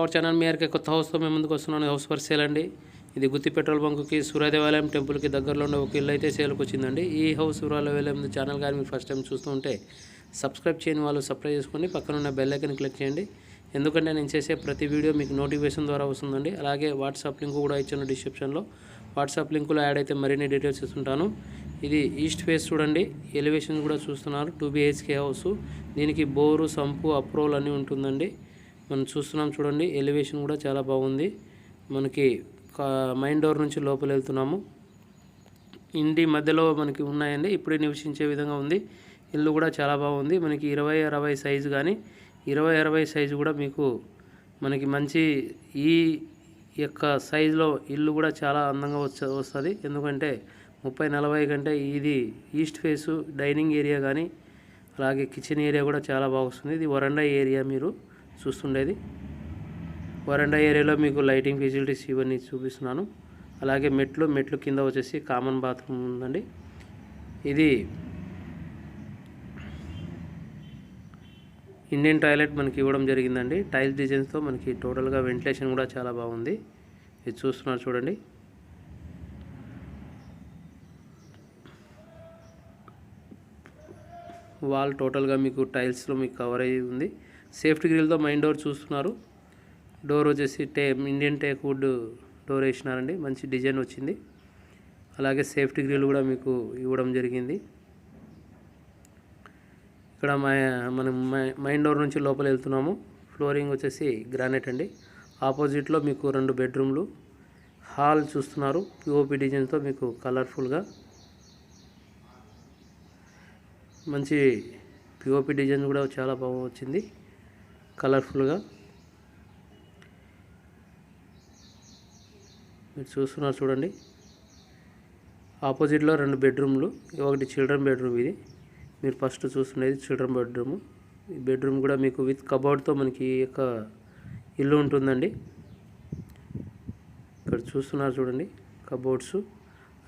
Our channel మీ కొత్త హౌస్తో మేము ముందుకు వస్తున్నాను హౌస్ ఫర్ సేల్ అండి. ఇది గుత్తి పెట్రోల్ బంకుకి సూర్యదేవాలయం టెంపుల్కి దగ్గరలో ఉండే ఒక ఇల్లు అయితే సేల్కి వచ్చిందండి. ఈ హౌస్ వివరాలు ముందు ఛానల్ కానీ మీరు ఫస్ట్ టైం చూస్తూ ఉంటే సబ్స్క్రైబ్ చేయని వాళ్ళు సబ్స్క్రైబ్ చేసుకోండి పక్కన ఉన్న బెల్ ఐకన్ క్లిక్ చేయండి. ఎందుకంటే నేను చేసే ప్రతి వీడియో మీకు నోటిఫికేషన్ ద్వారా వస్తుందండి. అలాగే వాట్సాప్ లింక్ కూడా ఇచ్చాను డిస్క్రిప్షన్లో. వాట్సాప్ లింకులో యాడ్ అయితే మరిన్ని డీటెయిల్స్ ఇస్తుంటాను. ఇది ఈస్ట్ ఫేస్ చూడండి. ఎలివేషన్ కూడా చూస్తున్నారు. Two BHK house. దీనికి బోరు సంపు అప్రోల్ అన్నీ ఉంటుందండి. మనం చూస్తున్నాం చూడండి ఎలివేషన్ కూడా చాలా బాగుంది. మనకి మైన్ డోర్ నుంచి లోపల వెళ్తున్నాము. ఇంటి మధ్యలో మనకి ఉన్నాయండి ఇప్పుడే నివసించే విధంగా ఉంది. ఇల్లు కూడా చాలా బాగుంది. మనకి ఇరవై అరవై సైజు కానీ ఇరవై అరవై సైజు కూడా మీకు మనకి మంచి ఈ యొక్క సైజులో ఇల్లు కూడా చాలా అందంగా వచ్చ వస్తుంది. ఎందుకంటే ముప్పై నలభై కంటే ఇది ఈస్ట్ ఫేసు డైనింగ్ ఏరియా కానీ అలాగే కిచెన్ ఏరియా కూడా చాలా బాగుంది ఇది వరండా ఏరియా మీరు చూస్తుండేది. వరండా ఏరియాలో మీకు లైటింగ్ ఫెసిలిటీస్ ఇవన్నీ చూపిస్తున్నాను. అలాగే మెట్లు మెట్లు కింద వచ్చేసి కామన్ బాత్రూమ్ ఉందండి. ఇది ఇండియన్ టాయిలెట్ మనకి ఇవ్వడం జరిగిందండి. టైల్స్ డిజైన్స్తో మనకి టోటల్గా వెంటిలేషన్ కూడా చాలా బాగుంది. ఇది చూస్తున్నారు చూడండి. వాల్ టోటల్గా మీకు టైల్స్లో మీకు కవర్ అయ్యి ఉంది. సేఫ్టీ గ్రిల్తో మైన్ డోర్ చూస్తున్నారు. డోర్ వచ్చేసి టే ఇండియన్ టేక్ వుడ్ డోర్ వేసినారండి. మంచి డిజైన్ వచ్చింది. అలాగే సేఫ్టీ గ్రిల్ కూడా మీకు ఇవ్వడం జరిగింది. ఇక్కడ మై మనం మై మైన్ డోర్ నుంచి లోపల వెళ్తున్నాము. ఫ్లోరింగ్ వచ్చేసి గ్రానైట్ అండి. ఆపోజిట్లో మీకు రెండు బెడ్రూమ్లు. హాల్ చూస్తున్నారు. పిఓపి డిజైన్తో మీకు కలర్ఫుల్గా. మంచి పిఓపి డిజైన్ కూడా చాలా బాగా వచ్చింది. కలర్ఫుల్గా. మీరు చూస్తున్నారు చూడండి. ఆపోజిట్లో రెండు బెడ్రూమ్లు ఒకటి చిల్డ్రన్ బెడ్రూమ్ ఇది. మీరు ఫస్ట్ చూస్తున్నది చిల్డ్రన్ బెడ్రూమ్. ఈ బెడ్రూమ్ కూడా మీకు విత్ కబోర్డ్తో మనకి యొక్క ఇల్లు ఉంటుందండి. ఇక్కడ చూస్తున్నారు చూడండి కబోర్డ్స్.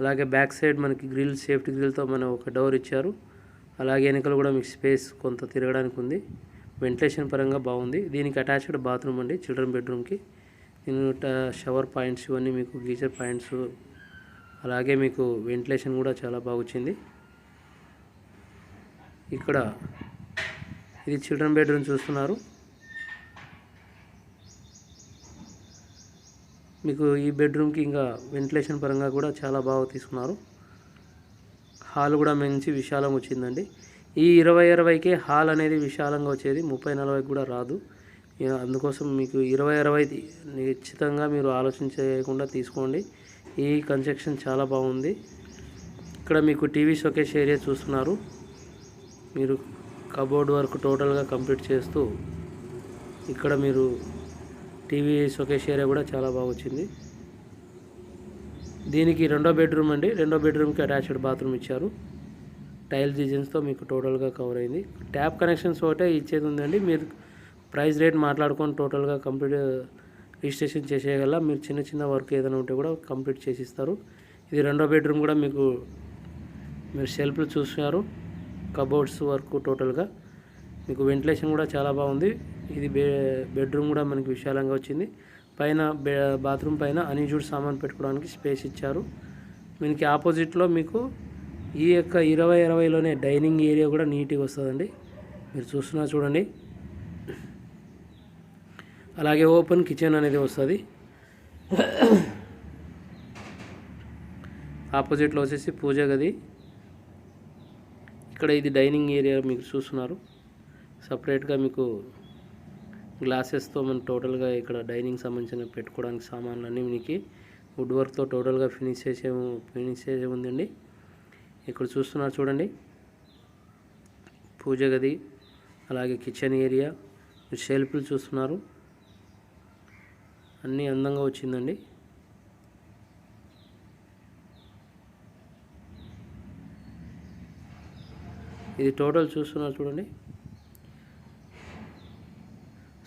అలాగే బ్యాక్ సైడ్ మనకి గ్రిల్ సేఫ్టీ గ్రిల్తో మనం ఒక డోర్ ఇచ్చారు. అలాగే వెనకలు కూడా మీకు స్పేస్ కొంత తిరగడానికి ఉంది. వెంటిలేషన్ పరంగా బాగుంది. దీనికి అటాచ్డ్ బాత్రూమ్ అండి చిల్డ్రన్ బెడ్రూమ్కి. దీని షవర్ పాయింట్స్ ఇవన్నీ మీకు గీజర్ పాయింట్స్ అలాగే మీకు వెంటిలేషన్ కూడా చాలా బాగా వచ్చింది. ఇక్కడ ఇది చిల్డ్రన్ బెడ్రూమ్ చూస్తున్నారు. మీకు ఈ బెడ్రూమ్కి ఇంకా వెంటిలేషన్ పరంగా కూడా చాలా బాగా తీసుకున్నారు. హాల్ కూడా మంచి విశాలం వచ్చిందండి. ఈ ఇరవై ఇరవైకే హాల్ అనేది విశాలంగా వచ్చేది. ముప్పై నలభైకి కూడా రాదు. అందుకోసం మీకు ఇరవై అరవై నిశ్చితంగా మీరు ఆలోచించకుండా తీసుకోండి. ఈ కన్స్ట్రక్షన్ చాలా బాగుంది. ఇక్కడ మీకు టీవీ షోకేస్ ఏరియా చూస్తున్నారు. మీరు కబోర్డ్ వర్క్ టోటల్గా కంప్లీట్ చేస్తూ ఇక్కడ మీరు టీవీ సొకేష్ ఏరియా కూడా చాలా బాగా వచ్చింది. దీనికి రెండో బెడ్రూమ్ అండి. రెండో బెడ్రూమ్కి అటాచ్డ్ బాత్రూమ్ ఇచ్చారు. టైల్ డిజైన్స్తో మీకు టోటల్గా కవర్ అయింది. ట్యాప్ కనెక్షన్స్ ఒకటే ఇచ్చేది ఉందండి. మీరు ప్రైస్ రేట్ మాట్లాడుకొని టోటల్గా కంప్లీట్ రిజిస్ట్రేషన్ చేసేయగల మీరు చిన్న చిన్న వర్క్ ఏదైనా ఉంటే కూడా కంప్లీట్ చేసిస్తారు. ఇది రెండో బెడ్రూమ్ కూడా మీకు మీరు షెల్ఫ్లు చూస్తున్నారు. కబోర్డ్స్ వర్క్ టోటల్గా. మీకు వెంటిలేషన్ కూడా చాలా బాగుంది. ఇది బె బెడ్రూమ్ కూడా మనకి విశాలంగా వచ్చింది. పైన బాత్రూమ్ పైన అన్యూజ్డ్ సామాన్ పెట్టుకోవడానికి స్పేస్ ఇచ్చారు. దీనికి ఆపోజిట్లో మీకు ఈ యొక్క ఇరవై ఇరవైలోనే డైనింగ్ ఏరియా కూడా నీట్గా వస్తుందండి. మీరు చూస్తున్నా చూడండి. అలాగే ఓపెన్ కిచెన్ అనేది వస్తుంది. ఆపోజిట్లో వచ్చేసి పూజ గది. ఇక్కడ ఇది డైనింగ్ ఏరియా మీకు చూస్తున్నారు. సపరేట్గా మీకు గ్లాసెస్తో మనం టోటల్గా ఇక్కడ డైనింగ్ సంబంధించిన పెట్టుకోవడానికి సామాన్లు అన్నీ మీకు వుడ్ వర్క్తో టోటల్గా ఫినిష్ చేసే ఫినిష్ చేసే ఉందండి. ఇక్కడ చూస్తున్నారు చూడండి. పూజ గది అలాగే కిచెన్ ఏరియా షెల్ఫ్లు చూస్తున్నారు. అన్నీ అందంగా వచ్చిందండి. ఇది టోటల్ చూస్తున్నారు చూడండి.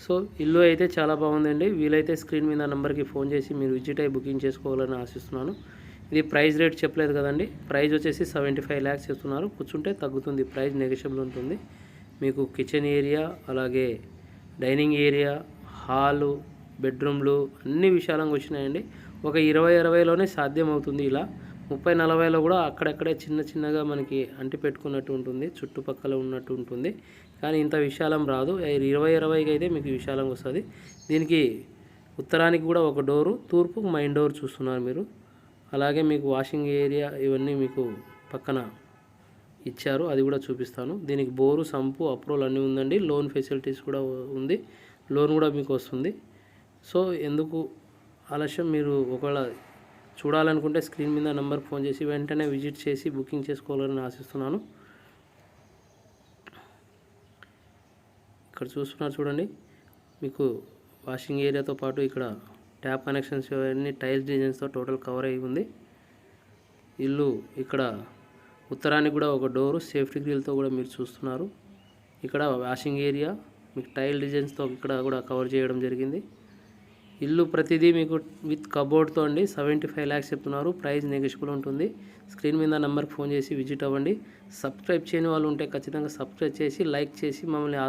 సో ఇల్లు అయితే చాలా బాగుందండి. వీలైతే స్క్రీన్ మీద నెంబర్కి ఫోన్ చేసి మీరు విజిట్ అయ్యి బుకింగ్ చేసుకోవాలని ఆశిస్తున్నాను. ఇది ప్రైస్ రేట్ చెప్పలేదు కదండి. ప్రైస్ వచ్చేసి సెవెంటీ ఫైవ్ ల్యాక్స్ చెప్తున్నారు. కూర్చుంటే తగ్గుతుంది. ప్రైస్ నెగోషియబుల్ ఉంటుంది. మీకు కిచెన్ ఏరియా అలాగే డైనింగ్ ఏరియా హాలు బెడ్రూమ్లు అన్ని విశాలంగా వచ్చినాయండి. ఒక ఇరవై ఇరవైలోనే సాధ్యం అవుతుంది ఇలా. ముప్పై నలభైలో కూడా అక్కడక్కడే చిన్న చిన్నగా మనకి అంటి పెట్టుకున్నట్టు ఉంటుంది. చుట్టుపక్కల ఉన్నట్టు ఉంటుంది. కానీ ఇంత విశాలం రాదు. ఇరవై ఇరవైకి అయితే మీకు విశాలంగా వస్తుంది. దీనికి ఉత్తరానికి కూడా ఒక డోరు తూర్పుకు మైన్ డోర్ చూస్తున్నారు మీరు. అలాగే మీకు వాషింగ్ ఏరియా ఇవన్నీ మీకు పక్కన ఇచ్చారు అది కూడా చూపిస్తాను. దీనికి బోరు సంపు అప్రూవల్ అన్నీ ఉందండి. లోన్ ఫెసిలిటీస్ కూడా ఉంది. లోన్ కూడా మీకు వస్తుంది. సో ఎందుకు ఆలస్యం? మీరు ఒకవేళ చూడాలనుకుంటే స్క్రీన్ మీద నెంబర్ ఫోన్ చేసి వెంటనే విజిట్ చేసి బుకింగ్ చేసుకోవాలని ఆశిస్తున్నాను. ఇక్కడ చూస్తున్నారు చూడండి. మీకు వాషింగ్ ఏరియాతో పాటు ఇక్కడ ట్యాప్ కనెక్షన్స్ ఇవన్నీ టైల్స్ డిజైన్స్తో టోటల్ కవర్ అయి ఉంది. ఇల్లు ఇక్కడ ఉత్తరానికి కూడా ఒక డోరు సేఫ్టీ గ్రిల్తో కూడా మీరు చూస్తున్నారు. ఇక్కడ వాషింగ్ ఏరియా మీకు టైల్ డిజైన్స్తో ఇక్కడ కూడా కవర్ చేయడం జరిగింది. ఇల్లు ప్రతిదీ మీకు విత్ కబోర్డ్తో అండి సెవెంటీ ఫైవ్ ల్యాక్స్ చెప్తున్నారు. ప్రైస్ నెగోషియబుల్ ఉంటుంది. స్క్రీన్ మీద నెంబర్కి ఫోన్ చేసి విజిట్ అవ్వండి. సబ్స్క్రైబ్ చేయని వాళ్ళు ఉంటే ఖచ్చితంగా సబ్స్క్రైబ్ చేసి లైక్ చేసి మమ్మల్ని